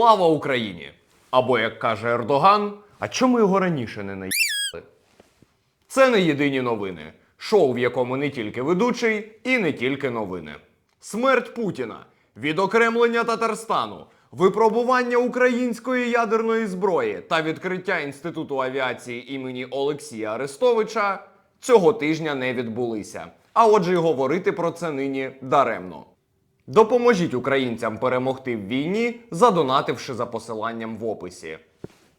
Слава Україні! Або як каже Ердоган, а чому його раніше не наїли? Це не єдині новини. Шоу, в якому не тільки ведучий і не тільки новини. Смерть Путіна, відокремлення Татарстану, випробування української ядерної зброї та відкриття інституту авіації імені Олексія Арестовича цього тижня не відбулися. А отже, й говорити про це нині даремно. Допоможіть українцям перемогти в війні, задонативши за посиланням в описі.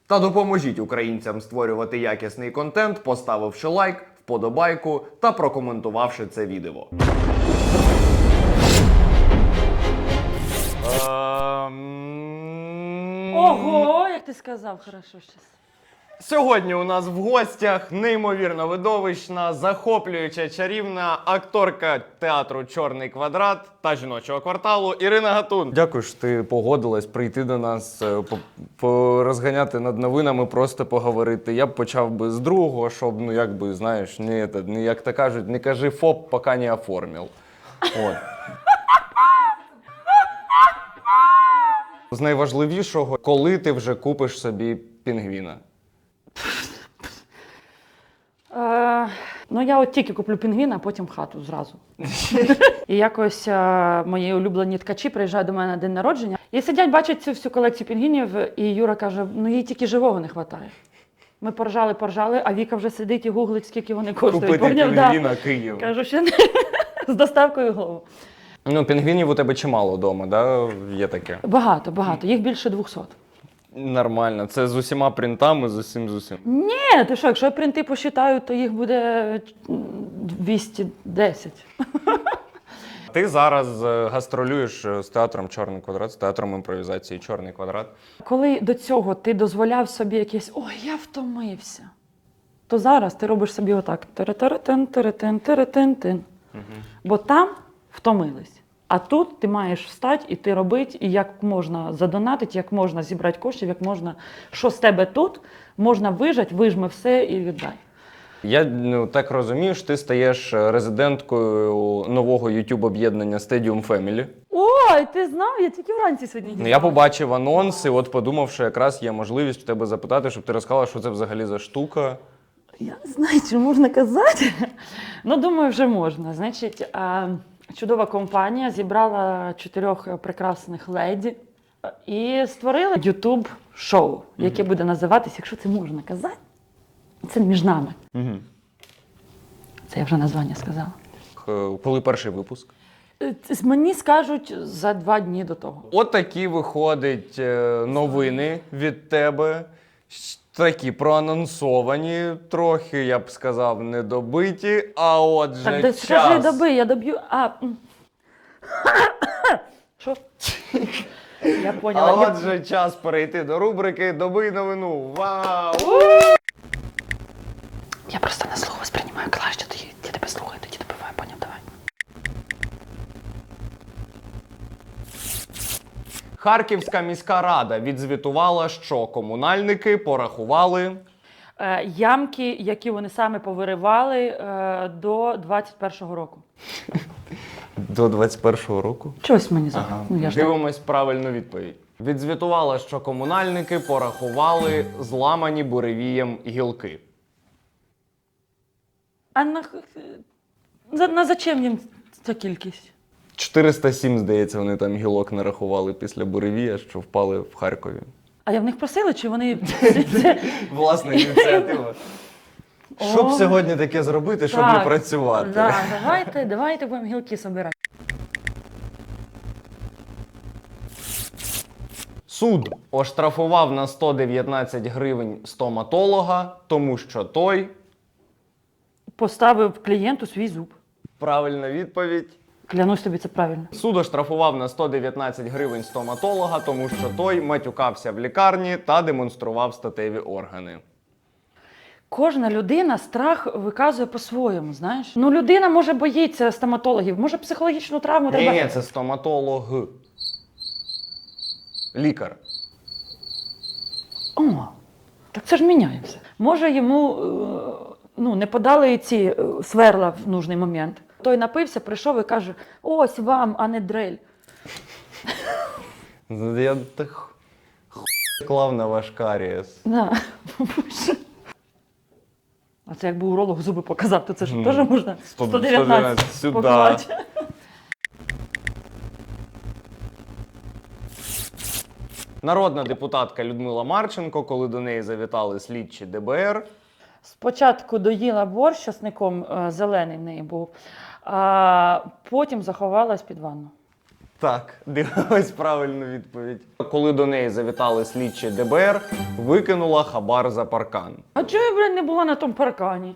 Та допоможіть українцям створювати якісний контент, поставивши лайк, вподобайку та прокоментувавши це відео. Ем, Ого, як ти сказав, хорошо щас. Сьогодні у нас в гостях неймовірно видовищна, захоплююча чарівна акторка театру Чорний квадрат та жіночого кварталу Ірина Гатун. Дякую, що ти погодилась прийти до нас, е, порозганяти над новинами, просто поговорити. Я б почав би з другого, щоб ну якби знаєш, не, не як то кажуть, не кажи ФОП, поки не оформив. От. З найважливішого, коли ти вже купиш собі пінгвіна. Е, ну, я от тільки куплю пінгвіна, а потім хату зразу. і якось е, мої улюблені ткачі приїжджають до мене на день народження і сидять, бачать цю всю колекцію пінгвінів, і Юра каже: ну їй тільки живого не вистачає. Ми поржали, поржали, а Віка вже сидить і гуглить, скільки вони коштують. Купити Поняв? Да. пінгвіна Київ. Кажу, що не з доставкою голову. Ну, пінгвінів у тебе чимало вдома, да? Є таке. Багато, багато. Їх більше 200. Нормально. Це з усіма принтами, з усім з усім. Ні, ти що, якщо я принти посчитаю, то їх буде 210. Ти зараз е, гастролюєш е, з театром Чорний квадрат, з театром імпровізації Чорний квадрат. Коли до цього ти дозволяв собі якесь ой, я втомився, то зараз ти робиш собі отак: теретин, теретин, тин. Бо там втомились. А тут ти маєш встати і ти робити, і як можна задонатити, як можна зібрати коштів, як можна, що з тебе тут, можна вижати, вижми все і віддай. Я ну, так розумію, що ти стаєш е, резиденткою нового youtube об'єднання Stadium Family. Ой, ти знав, я тільки вранці сьогодні. Ну, я побачив анонс і от подумав, що якраз є можливість в тебе запитати, щоб ти розказала, що це взагалі за штука. Я не знаю, чи можна казати. Ну, думаю, вже можна. Значить, а, чудова компанія зібрала чотирьох прекрасних леді і створила youtube шоу яке буде називатися, якщо це можна казати, це між нами. Угу. Це я вже названня сказала. Коли перший випуск? Е, Мені скажуть за два дні до того. От такі виходять е, новини від тебе. Такі проанонсовані, трохи, я б сказав, недобиті. А отже, Так, де час. скажи доби, я доб'ю. А. м. Що? Я А. Я- отже, час перейти до рубрики Доби новину. Вау! Я просто на слух воспринимаю краще, тоді я тебе слухаю, тоді добиваю, поняв, давай. Харківська міська рада відзвітувала, що комунальники порахували. Е, ямки, які вони саме повиривали е, до 21-го року. До 21-го року. Чогось мені за. Ну, я ж так. Дивимось правильну відповідь. Відзвітувала, що комунальники порахували зламані буревієм гілки. А на, за, на зачем їм ця кількість? 407, здається, вони там гілок нарахували після буревія, що впали в Харкові. А я в них просила, чи вони це, Власна ініціатива. Щоб сьогодні таке зробити, щоб Так, не працювати. Да, давайте, давайте будемо гілки собирати. Суд оштрафував на 119 гривень стоматолога, тому що той Поставив клієнту свій зуб. правильна відповідь. Клянусь тобі, це правильно. Суд оштрафував на 119 гривень стоматолога, тому що той матюкався в лікарні та демонстрував статеві органи. Кожна людина страх виказує по-своєму, знаєш. Ну, людина може боїться стоматологів, може психологічну травму Ні, треба. ні, це стоматолог. Лікар. О, так це ж міняється. Може, йому е, ну, не подали ці е, сверла в нужний момент. Той напився, прийшов і каже: ось вам, а не дрель. Я так Клав на ваш карієс. Да. А це якби уролог зуби показав, то це ж Ну, теж можна сто- 119 119 сюди. поклати. Народна депутатка Людмила Марченко, коли до неї завітали слідчі ДБР, Спочатку доїла борщ часником, е, зелений в неї був, а потім заховалась під ванну. Так, дивилась правильну відповідь. Коли до неї завітали слідчі ДБР, викинула хабар за паркан. А чого я, блядь, не була на тому паркані?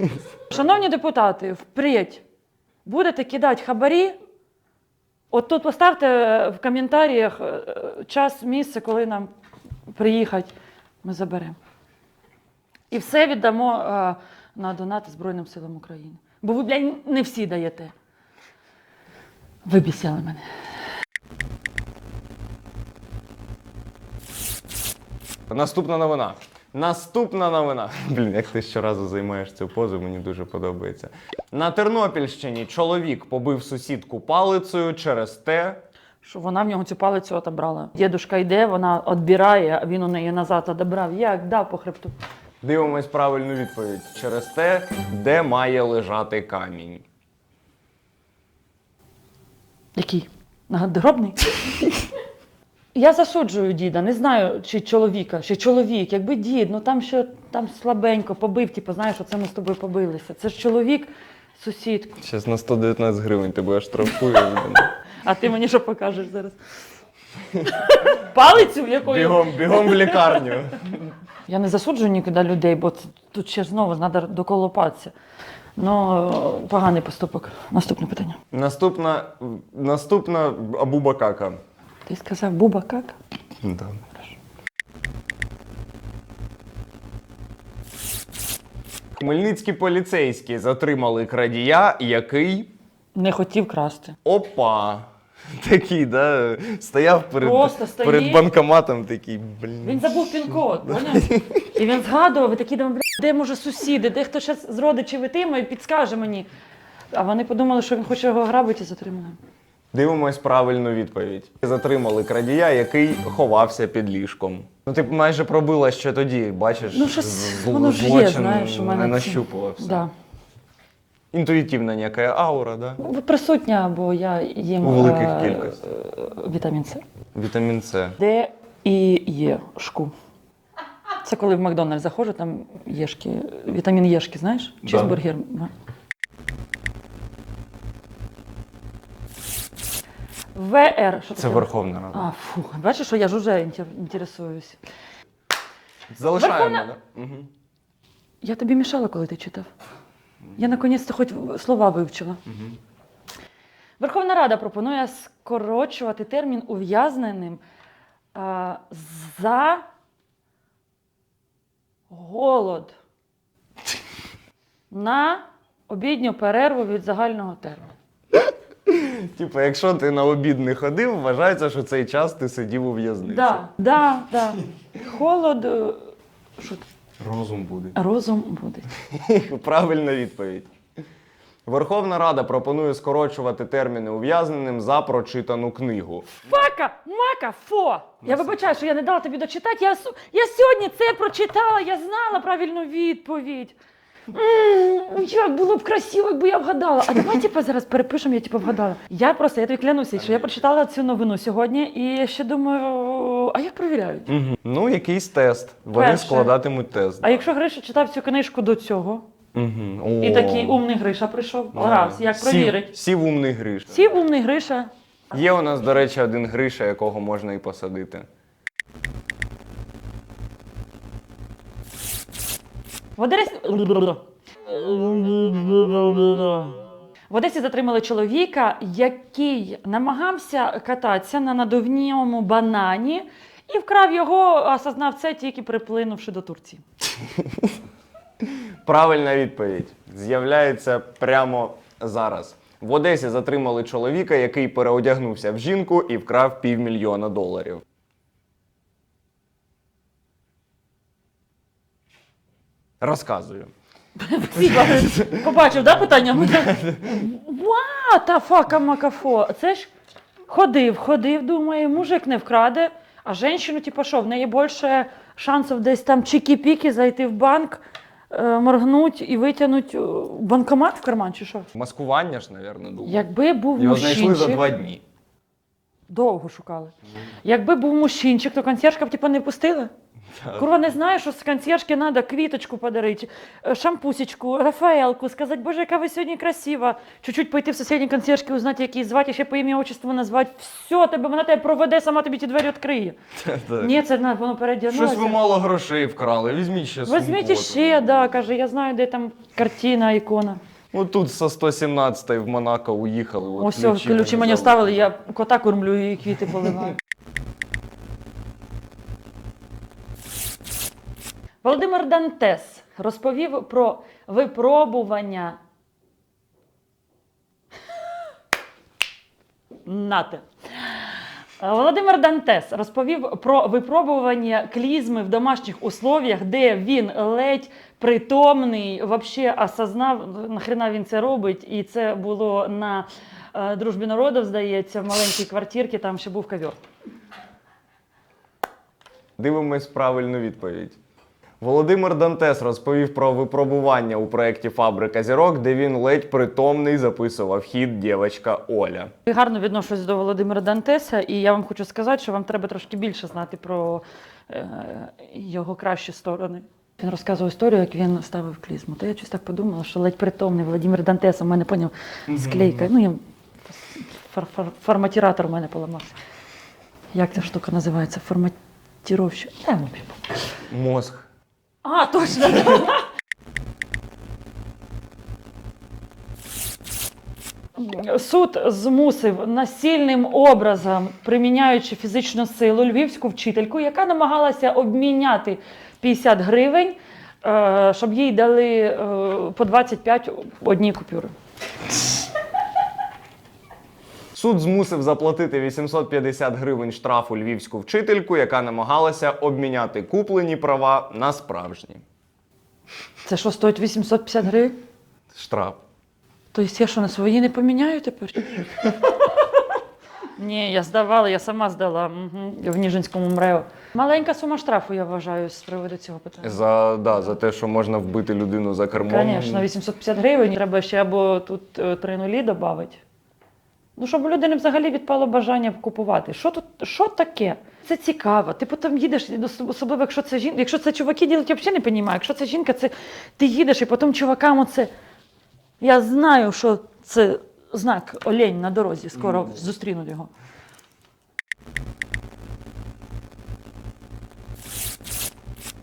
Шановні депутати, впредь будете кидати хабарі. От тут поставте е, в коментарях е, час, місце, коли нам приїхати, ми заберемо. І все віддамо е, на донати Збройним силам України. Бо ви, блядь, не всі даєте. Ви бісили мене. Наступна новина. Наступна новина. Блін, як ти щоразу займаєш цю позу, мені дуже подобається. На Тернопільщині чоловік побив сусідку палицею через те, Що вона в нього цю палицю отобрала. Дідушка йде, вона відбирає, а він у неї назад одобрав. Як дав по хребту. Дивимось правильну відповідь, через те, де має лежати камінь. Який? Надгробний? Я засуджую діда, не знаю, чи чоловіка, чи чоловік. Якби дід, ну там ще там слабенько побив, типу, знаєш, оце ми з тобою побилися. Це ж чоловік, сусідку. Зараз на 119 гривень тебе штрафую. А ти мені що покажеш зараз? Палицю, якою? Бігом, бігом в лікарню. Я не засуджую нікуди людей, бо це- тут ще знову треба доколопатися. Ну, поганий поступок. Наступне питання. Наступна, наступна Абубакака. Ти сказав Буба как? Да. Хмельницькі поліцейські затримали крадія, який. Не хотів красти. Опа! Такий, да? Стояв перед, Просто стоїть. перед банкоматом такий, блін. Він забув пін-код, поняв? І він згадував, і такий, думав, «Бля, де може сусіди, де хто ще з родичів ітиме і підскаже мені. А вони подумали, що він хоче його грабити і затримали. Дивимось правильну відповідь. Затримали крадія, який ховався під ліжком. Ну, ти майже пробила ще тоді, бачиш, Ну, щось з- воно ж є, злочин знаєш, у мене не нащупувався. Да. Інтуїтивна ніяка аура, да? Присутня, бо я їм У великих е, кількостях. е, вітамін С. Вітамін С. Де і є шку. Це коли в Макдональдс заходжу, там єшки, вітамін єшки, знаєш? Да. Чизбургер. Да. ВР. Що Це таке? Верховна Рада. А, фу, бачиш, що я ж уже інтер- інтересуюсь. Залишаємо, Верховна- да? Угу. Я тобі мішала, коли ти читав. Я наконець-то хоч слова вивчила. Верховна Рада пропонує скорочувати термін ув'язненим а, за голод на обідню перерву від загального терміну. Типу, якщо ти на обід не ходив, вважається, що цей час ти сидів у в'язниці. Да, да, да. Холод. е, Що це? Розум буде. Розум буде. Правильна відповідь. Верховна Рада пропонує скорочувати терміни ув'язненим за прочитану книгу. Фака, мака, фо. Я вибачаю, що я не дала тобі дочитати. Я, су- я сьогодні це прочитала, я знала правильну відповідь. Як було б красиво, якби я вгадала. А давай типу, зараз перепишемо, я типу, вгадала. Я просто, я тобі клянуся, що я прочитала цю новину сьогодні і ще думаю, а як перевіряють? Угу. Ну, якийсь тест. Вони Перше. складатимуть тест. А якщо Гриша читав цю книжку до цього, Угу. і такий умний Гриша прийшов, раз, як провірить? Сів, умний Гриш. Сів умний Гриша. Є у нас, до речі, один Гриша, якого можна і посадити. В Одесі... В Одесі затримали чоловіка, який намагався кататися на надувньому банані і вкрав його, осознав це тільки приплинувши до Турції. Правильна відповідь з'являється прямо зараз. В Одесі затримали чоловіка, який переодягнувся в жінку і вкрав півмільйона доларів. Розказую. Побачив, да, питання? Ва, та фака макафо. Це ж ходив, ходив, думає, мужик не вкраде, А женщину, типу, що, в неї більше шансів десь там чики-піки зайти в банк, е, моргнуть і витягнути е, банкомат в карман, чи що? Маскування ж, напевно, думаю. Якби був Його знайшли за мужчинчик, два дні. довго шукали. Якби був мужчинчик, то консьержка б типу, не пустила. Курва, не знаю, що з консьержки треба квіточку подарити, е, шампусечку, Рафаелку, сказати, боже, яка ви сьогодні красива. Чуть-чуть пойти в сусідній консьержки, узнати, як її звати, ще по ім'я отчеству назвати. Все, тебе, вона тебе проведе, сама тобі ті двері відкриє. Ні, це на, воно передягнулося. Щось ви мало грошей вкрали, візьміть ще Візьміть сумку. ще, да, каже, я знаю, де там картина, ікона. Отут со 117 в Монако уїхали. от Ось ключі, ключі мені оставили, я кота кормлю і квіти поливаю. Володимир Дантес розповів про випробування. Нате. Володимир Дантес розповів про випробування клізми в домашніх условіях, де він ледь притомний, взагалі осознав, нахрена він це робить. І це було на е, дружбі народів, здається, в маленькій квартирці, там ще був ковер. Дивимось правильну відповідь. Володимир Дантес розповів про випробування у проєкті Фабрика зірок, де він ледь притомний записував хід дівчинка Оля. Гарно відношусь до Володимира Дантеса, і я вам хочу сказати, що вам треба трошки більше знати про е, його кращі сторони. Він розказував історію, як він ставив клізму. То я щось так подумала, що ледь притомний Володимир Дантес, у мене поняв склейка. Ну, я, фар, фар, форматіратор у мене поламався. Як ця штука називається? Форматіровщик. Мозг. А, точно! Суд змусив насильним образом, приміняючи фізичну силу, львівську вчительку, яка намагалася обміняти 50 гривень, е, щоб їй дали е, по 25 одні купюри. Суд змусив заплатити 850 гривень штрафу львівську вчительку, яка намагалася обміняти куплені права на справжні. Це що стоїть 850 гривень? Штраф. Тобто я що, на свої не поміняю тепер? Ні, я здавала, я сама здала угу, в Ніжинському МРЕО. Маленька сума штрафу, я вважаю, з приводу цього питання. За, да, за те, що можна вбити людину за кермом. Звісно, 850 гривень. Треба ще або тут е, три нулі додати. Ну, щоб у людини взагалі відпало бажання купувати. Що тут, що таке? Це цікаво. Ти потім їдеш, особливо, якщо це жінка. Якщо це чуваки ділять, я взагалі не розумію. Якщо це жінка, це ти їдеш і потім чувакам оце. Я знаю, що це знак олень на дорозі, скоро зустрінуть його.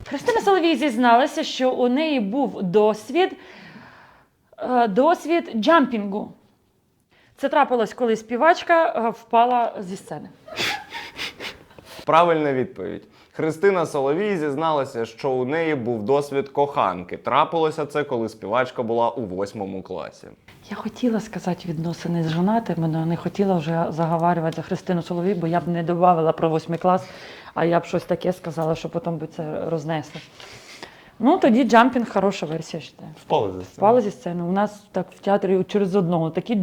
Христина Соловій зізналася, що у неї був досвід, е, досвід джампінгу. Це трапилось, коли співачка е, впала зі сцени. Правильна відповідь. Христина Соловій зізналася, що у неї був досвід коханки. Трапилося це, коли співачка була у восьмому класі. Я хотіла сказати відносини з жонатими, але не хотіла вже заговарювати за Христину Соловій, бо я б не додавала про восьмий клас, а я б щось таке сказала, що потім би це рознесли. Ну, тоді джампінг хороша версія, я вважаю. Впали за Впала зі сцени. У нас так в театрі через одного такі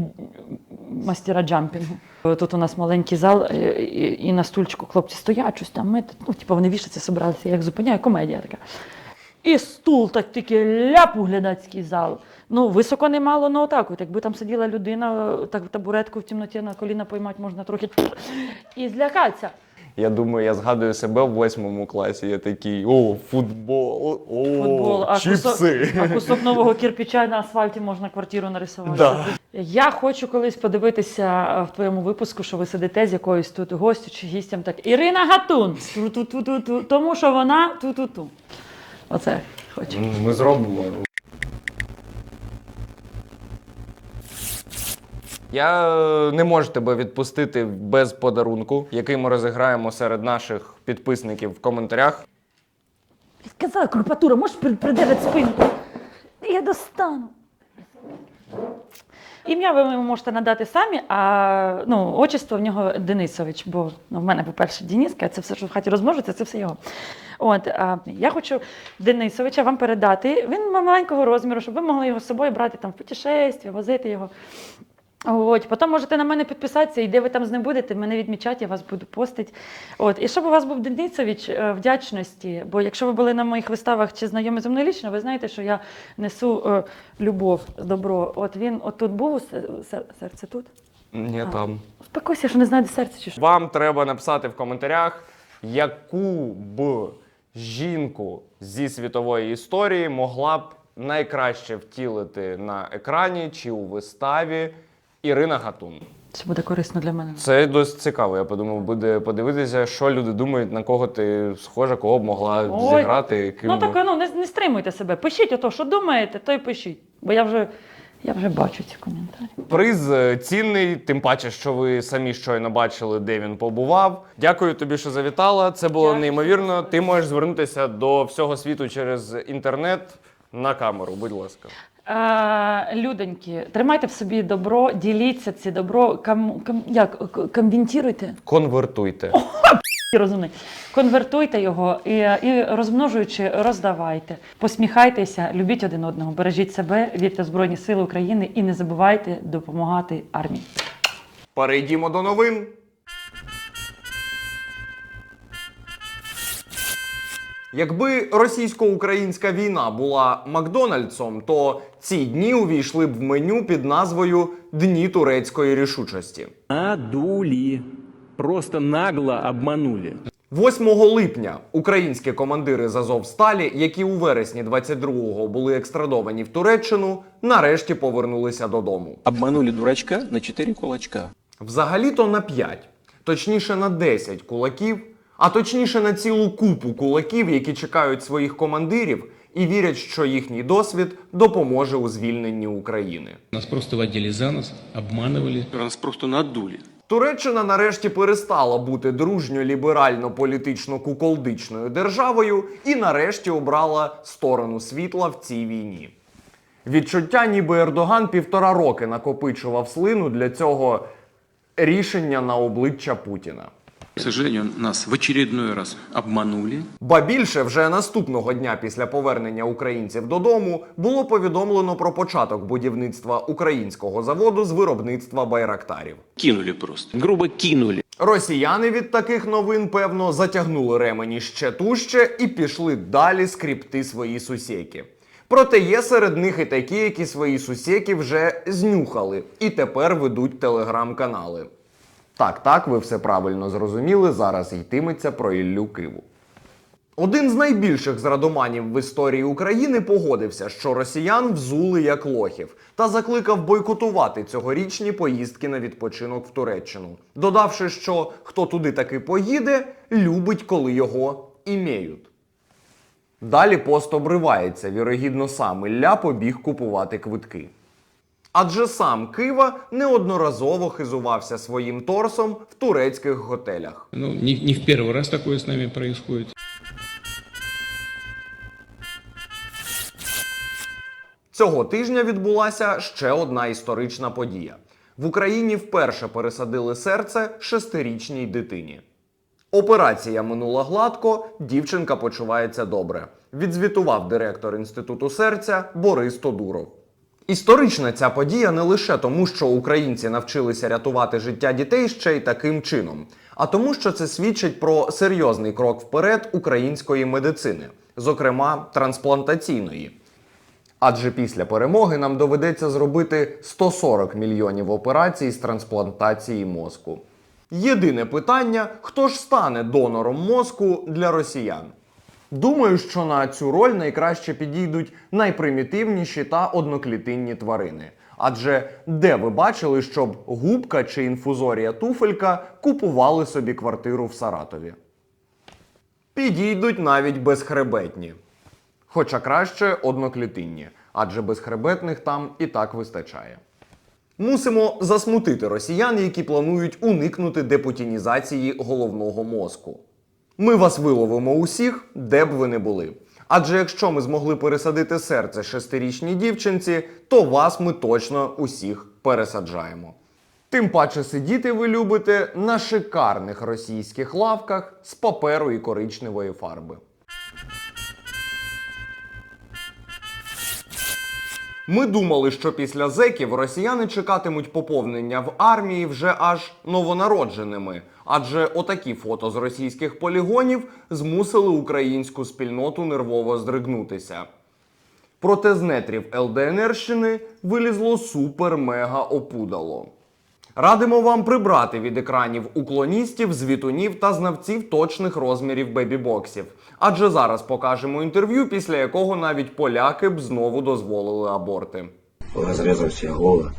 мастера джампінгу. Тут у нас маленький зал, е, і, на стульчику хлопці стоять, щось там. Ми, ну, типу, вони вішаться, собралися, я їх зупиняю, комедія така. І стул так тільки ляп у глядацький зал. Ну, високо немало, ну отак. От, якби там сиділа людина, так табуретку в темноті на коліна поймати можна трохи і злякатися. Я думаю, я згадую себе в восьмому класі. Я такий: о, футбол, о, Футбол, а чіпси. кусок, а кусок нового кирпича на асфальті можна квартиру нарисувати. Да. Я хочу колись подивитися е, в твоєму випуску, що ви сидите з якоюсь тут гостю чи гістям так. Ірина Гатун. Тому що вона ту-ту-ту. Оце хочу. Ми зробимо. Я е, не можу тебе відпустити без подарунку, який ми розіграємо серед наших підписників в коментарях. Сказала крупатура, можеш при- придержати спинку? Я достану. Ім'я ви йому можете надати самі, а ну, отчество в нього Денисович, бо ну, в мене, по-перше, Дениска, це все, що в хаті розмножиться, це все його. От, а, я хочу Денисовича вам передати. Він маленького розміру, щоб ви могли його з собою брати там, в путешествие, возити його. От, потім можете на мене підписатися, і де ви там з ним будете, мене відмічати, я вас буду постити. От, і щоб у вас був Денисович е, вдячності, бо якщо ви були на моїх виставах чи знайомі зі мною лічно, ви знаєте, що я несу е, любов, добро. От він отут був, се- се- серце тут. Ні, А. там. Успокойся, що не знаю, де серце чи що. Вам треба написати в коментарях, яку б жінку зі світової історії могла б найкраще втілити на екрані чи у виставі Ірина Гатун. Це буде корисно для мене. Це досить цікаво. Я подумав, буде подивитися, що люди думають, на кого ти схожа, кого б могла Ой, зіграти. Ким Ну так ну не, не стримуйте себе. Пишіть ото, що думаєте, то й пишіть. Бо я вже, я вже бачу ці коментарі. Приз е, цінний, тим паче, що ви самі щойно бачили, де він побував. Дякую тобі, що завітала. Це було Дякую. неймовірно. Ти можеш звернутися до всього світу через інтернет на камеру. Будь ласка. Е, людоньки, тримайте в собі добро, діліться це добро, кам, кам, як, к- комвентуйте, Конвертуйте. розумний, конвертуйте його і, і розмножуючи, роздавайте. Посміхайтеся, любіть один одного, бережіть себе, вірте в Збройні Сили України і не забувайте допомагати армії. Перейдімо до новин. Якби російсько-українська війна була Макдональдсом, то ці дні увійшли б в меню під назвою Дні турецької рішучості. Надули. Просто нагло обманули. 8 липня українські командири з Азовсталі, які у вересні 22-го були екстрадовані в Туреччину, нарешті повернулися додому. Обманули дурачка на 4 кулачка. Взагалі-то на 5, точніше на 10 кулаків, а точніше на цілу купу кулаків, які чекають своїх командирів і вірять, що їхній досвід допоможе у звільненні України. Нас просто водили за нос, обманывали. Нас просто надули. Туреччина нарешті перестала бути дружньо-ліберально-політично-куколдичною державою і нарешті обрала сторону світла в цій війні. Відчуття, ніби Ердоган півтора роки накопичував слину для цього рішення на обличчя Путіна. К сожалению, нас в очередной раз обманули. Ба більше вже наступного дня після повернення українців додому було повідомлено про початок будівництва українського заводу з виробництва байрактарів. Кинули просто. Грубо кинули. Росіяни від таких новин, певно, затягнули ремені ще тужче і пішли далі скріпти свої сусіки. Проте є серед них і такі, які свої сусіки вже знюхали і тепер ведуть телеграм-канали. Так, так, ви все правильно зрозуміли. Зараз йтиметься про Іллю Киву. Один з найбільших зрадоманів в історії України погодився, що росіян взули як лохів, та закликав бойкотувати цьогорічні поїздки на відпочинок в Туреччину, додавши, що хто туди таки поїде, любить, коли його імеють. Далі пост обривається, вірогідно, сам Ілля побіг купувати квитки. Адже сам Кива неодноразово хизувався своїм торсом в турецьких готелях. Ну, не, не в первый раз такое с нами происходит. Цього тижня відбулася ще одна історична подія. В Україні вперше пересадили серце шестирічній дитині. Операція минула гладко, дівчинка почувається добре. Відзвітував директор інституту серця Борис Тодуров. Історична ця подія не лише тому, що українці навчилися рятувати життя дітей ще й таким чином, а тому, що це свідчить про серйозний крок вперед української медицини, зокрема трансплантаційної. Адже після перемоги нам доведеться зробити 140 мільйонів операцій з трансплантації мозку. Єдине питання: хто ж стане донором мозку для росіян? Думаю, що на цю роль найкраще підійдуть найпримітивніші та одноклітинні тварини. Адже де ви бачили, щоб губка чи інфузорія туфелька купували собі квартиру в Саратові? Підійдуть навіть безхребетні. Хоча краще одноклітинні, адже безхребетних там і так вистачає. Мусимо засмутити росіян, які планують уникнути депутінізації головного мозку. Ми вас виловимо усіх, де б ви не були. Адже якщо ми змогли пересадити серце шестирічній дівчинці, то вас ми точно усіх пересаджаємо. Тим паче сидіти ви любите на шикарних російських лавках з паперу і коричневої фарби. Ми думали, що після зеків росіяни чекатимуть поповнення в армії вже аж новонародженими, адже отакі фото з російських полігонів змусили українську спільноту нервово здригнутися. Проте з нетрів ЛДНРщини вилізло супер-мега опудало. Радимо вам прибрати від екранів уклоністів, звітунів та знавців точних розмірів бебі-боксів. Адже зараз покажемо інтерв'ю, після якого навіть поляки б знову дозволили аборти. разрезал себе голову,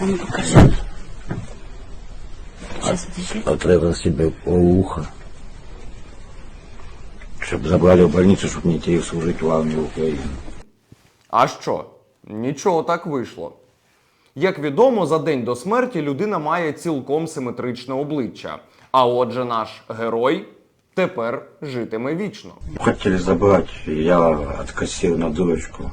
А ну покажи. Сейчас, подожди. отрезал себе ухо, чтобы забрали в больницу, чтобы не идти служить в армию Украины. А що? Нічого так вийшло. Як відомо, за день до смерті людина має цілком симетричне обличчя. А отже, наш герой тепер житиме вічно. Хотели забрать, я откосил на дурочку.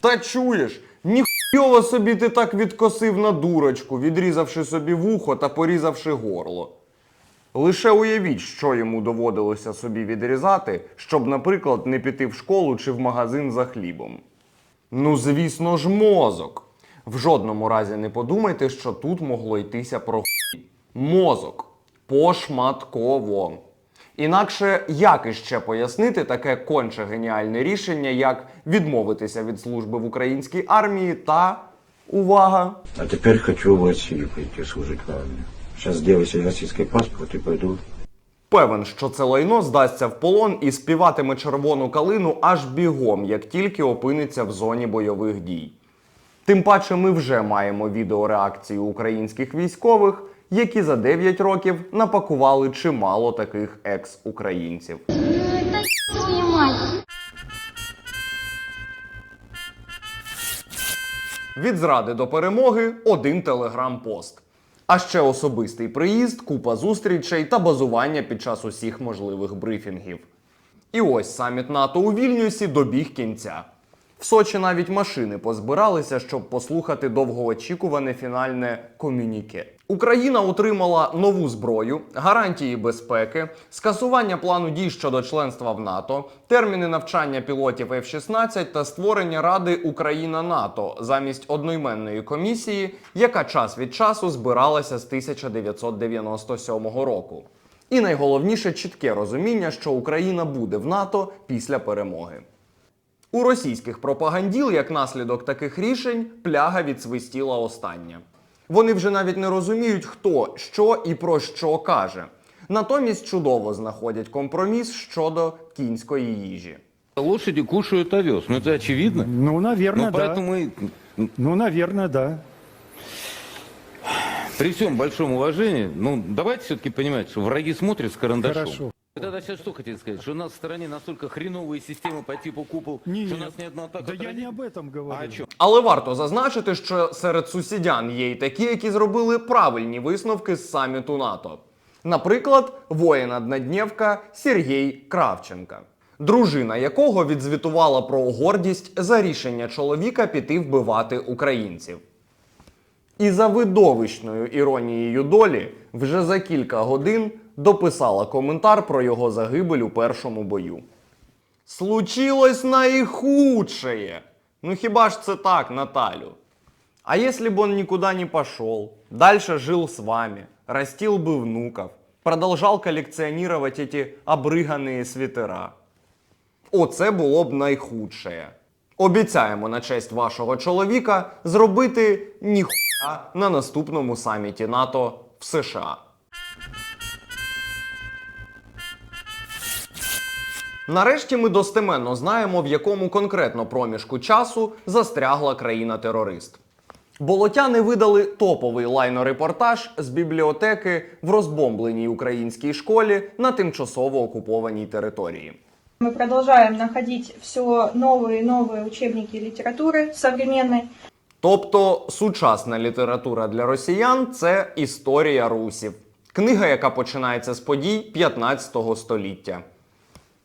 Та чуєш, ніхуйово собі ти так відкосив на дурочку, відрізавши собі вухо та порізавши горло. Лише уявіть, що йому доводилося собі відрізати, щоб, наприклад, не піти в школу чи в магазин за хлібом. Ну, звісно ж, мозок. В жодному разі не подумайте, що тут могло йтися про хуй. Мозок. Пошматково. Інакше як іще пояснити таке конче геніальне рішення, як відмовитися від служби в українській армії та увага! А теперь хочу в Россию пойти служить в. Сейчас сделаю себе российский паспорт и пойду. Певен, що це лайно здасться в полон і співатиме червону калину аж бігом, як тільки опиниться в зоні бойових дій. Тим паче ми вже маємо відеореакцію українських військових, які за 9 років напакували чимало таких екс-українців. Від зради до перемоги один телеграм-пост. А ще особистий приїзд, купа зустрічей та базування під час усіх можливих брифінгів. І ось саміт НАТО у Вільнюсі добіг кінця. В Сочі навіть машини позбиралися, щоб послухати довгоочікуване фінальне комюніке. Україна отримала нову зброю, гарантії безпеки, скасування плану дій щодо членства в НАТО, терміни навчання пілотів F-16 та створення Ради Україна НАТО замість одноіменної комісії, яка час від часу збиралася з 1997 року. І найголовніше чітке розуміння, що Україна буде в НАТО після перемоги. У російських пропаганділ, як наслідок таких рішень, пляга відсвистіла остання. Вони вже навіть не розуміють, хто що і про що каже. Натомість чудово знаходять компроміс щодо кінської їжі. Лошади кушают овес, ну это очевидно. Ну, наверное, Ну, поэтому и Ну, наверное, да. при всем большом уважении, ну давайте все-таки понимать, что враги смотрят с карандашом. Хорошо. Вы тогда сейчас что хотите сказать? Что у нас в стране настолько хреновые системы по типу купол, Не, что у нас ни одна атака да я отразить? не об этом говорю. А о чем? Але варто зазначити, що серед сусідян є й такі, які зробили правильні висновки з саміту НАТО. Наприклад, воїн-однодневка Сергій Кравченка, дружина якого відзвітувала про гордість за рішення чоловіка піти вбивати українців. І за видовищною іронією долі вже за кілька годин дописала коментар про його загибель у першому бою. Случилось наихудшее. Ну хіба ж це так, Наталю? А если бы он никуда не пошел, дальше жил с вами, растил бы внуков, продолжал коллекционировать эти обригані свитера? Оце було б найхудше. Обіцяємо на честь вашого чоловіка зробити ніхуя на наступному саміті НАТО в США. Нарешті ми достеменно знаємо, в якому конкретно проміжку часу застрягла країна-терорист. Болотяни видали топовий лайнорепортаж з бібліотеки в розбомбленій українській школі на тимчасово окупованій території. Мы продолжаем находить все новые и новые учебники литературы современной. Тобто сучасна література для росіян це історія русів, книга, яка починається з подій 15 століття.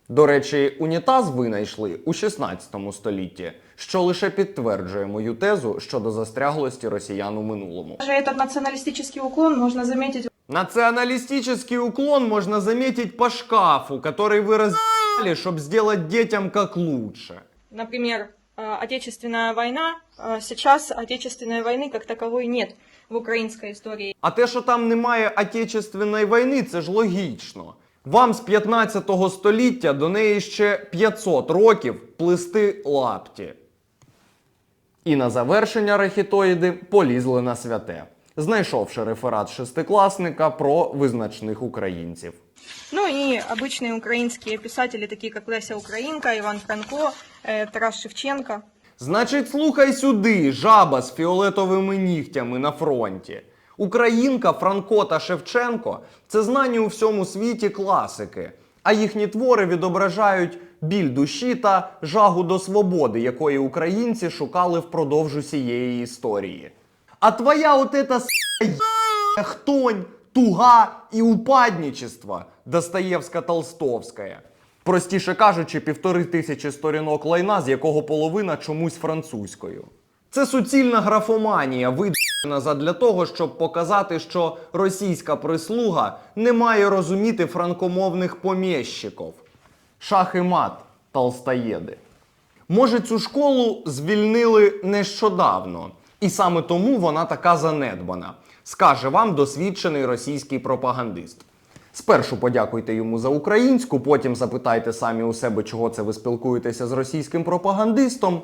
До речі, унітаз винайшли у 16 столітті, що лише підтверджує мою тезу щодо застряглості росіян у минулому. Даже этот националистический уклон можно заметить Националистический уклон можно заметить по шкафу, который вы разъели, чтобы сделать детям как лучше. Например, э, Отечественная война. Э, Сейчас Отечественной войны как таковой нет в украинской истории. А те, що там немає Отечественної війни, це ж логічно. Вам з 15 століття до неї ще 500 років плести лапті. І на завершення рахітоїди полізли на святе, знайшовши реферат шестикласника про визначних українців. Ну и обычные украинские писатели, такие как Леся Украинка, Иван Франко, э, Тарас Шевченко. Значить, слухай сюди, жаба з фіолетовими нігтями на фронті. Українка, Франко та Шевченко це знані у всьому світі класики, а їхні твори відображають біль душі та жагу до свободи, якої українці шукали впродовж усієї історії. А твоя от ета хтонь, туга і упадничество Достоєвська Толстовська. Простіше кажучи, півтори тисячі сторінок лайна, з якого половина чомусь французькою. Це суцільна графоманія, видана задля того, щоб показати, що російська прислуга не має розуміти франкомовних поміщиків. Шах і мат, толстоєди. Може, цю школу звільнили нещодавно, і саме тому вона така занедбана, скаже вам досвідчений російський пропагандист. Спершу подякуйте йому за українську, потім запитайте самі у себе, чого це ви спілкуєтеся з російським пропагандистом.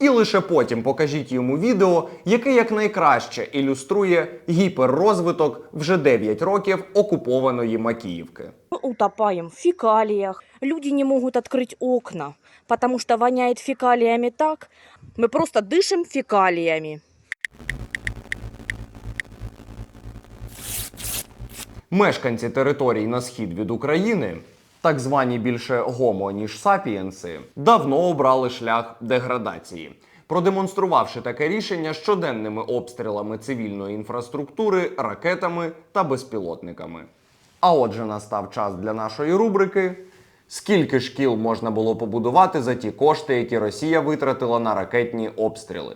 І лише потім покажіть йому відео, яке якнайкраще ілюструє гіперрозвиток вже 9 років окупованої Макіївки. Мы утопаем в фекалиях. Люди не могут открыть окна, потому что воняет фекалиями так. Мы просто дышим фекалиями. Мешканці територій на схід від України, так звані більше гомо, ніж сапієнси, давно обрали шлях деградації, продемонструвавши таке рішення щоденними обстрілами цивільної інфраструктури, ракетами та безпілотниками. А отже, настав час для нашої рубрики. Скільки шкіл можна було побудувати за ті кошти, які Росія витратила на ракетні обстріли?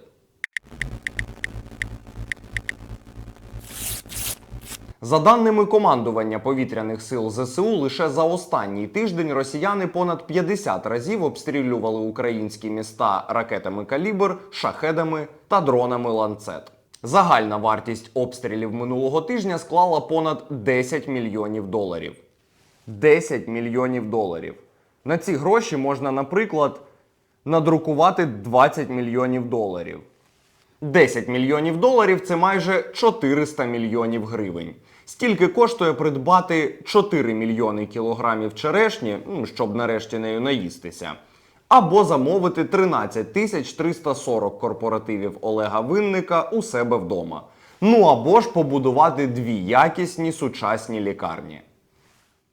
За даними командування повітряних сил ЗСУ, лише за останній тиждень росіяни понад 50 разів обстрілювали українські міста ракетами калібр, шахедами та дронами ланцет. Загальна вартість обстрілів минулого тижня склала понад 10 мільйонів доларів. 10 мільйонів доларів. На ці гроші можна, наприклад, надрукувати 20 мільйонів доларів. 10 мільйонів доларів це майже 400 мільйонів гривень. Стільки коштує придбати 4 мільйони кілограмів черешні, ну, щоб нарешті нею наїстися. Або замовити 13 тисяч 340 корпоративів Олега Винника у себе вдома. Ну або ж побудувати дві якісні сучасні лікарні.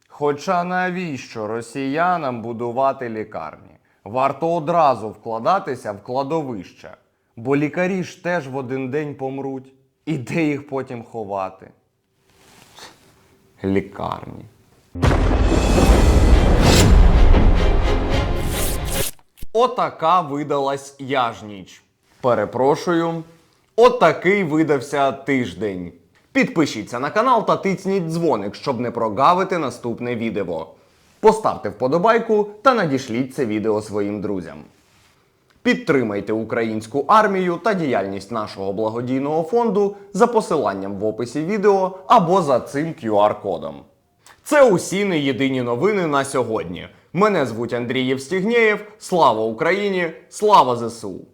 Хоча навіщо росіянам будувати лікарні? Варто одразу вкладатися в кладовище, бо лікарі ж теж в один день помруть. І де їх потім ховати? Лікарні. Отака видалась яжніч. Перепрошую. Отакий видався тиждень. Підпишіться на канал та тицніть дзвоник, щоб не прогавити наступне відео. Поставте вподобайку та надішліть це відео своїм друзям. Підтримайте українську армію та діяльність нашого благодійного фонду за посиланням в описі відео або за цим QR-кодом. Це усі не єдині новини на сьогодні. Мене звуть Андрій Євстігнєєв. Слава Україні! Слава ЗСУ!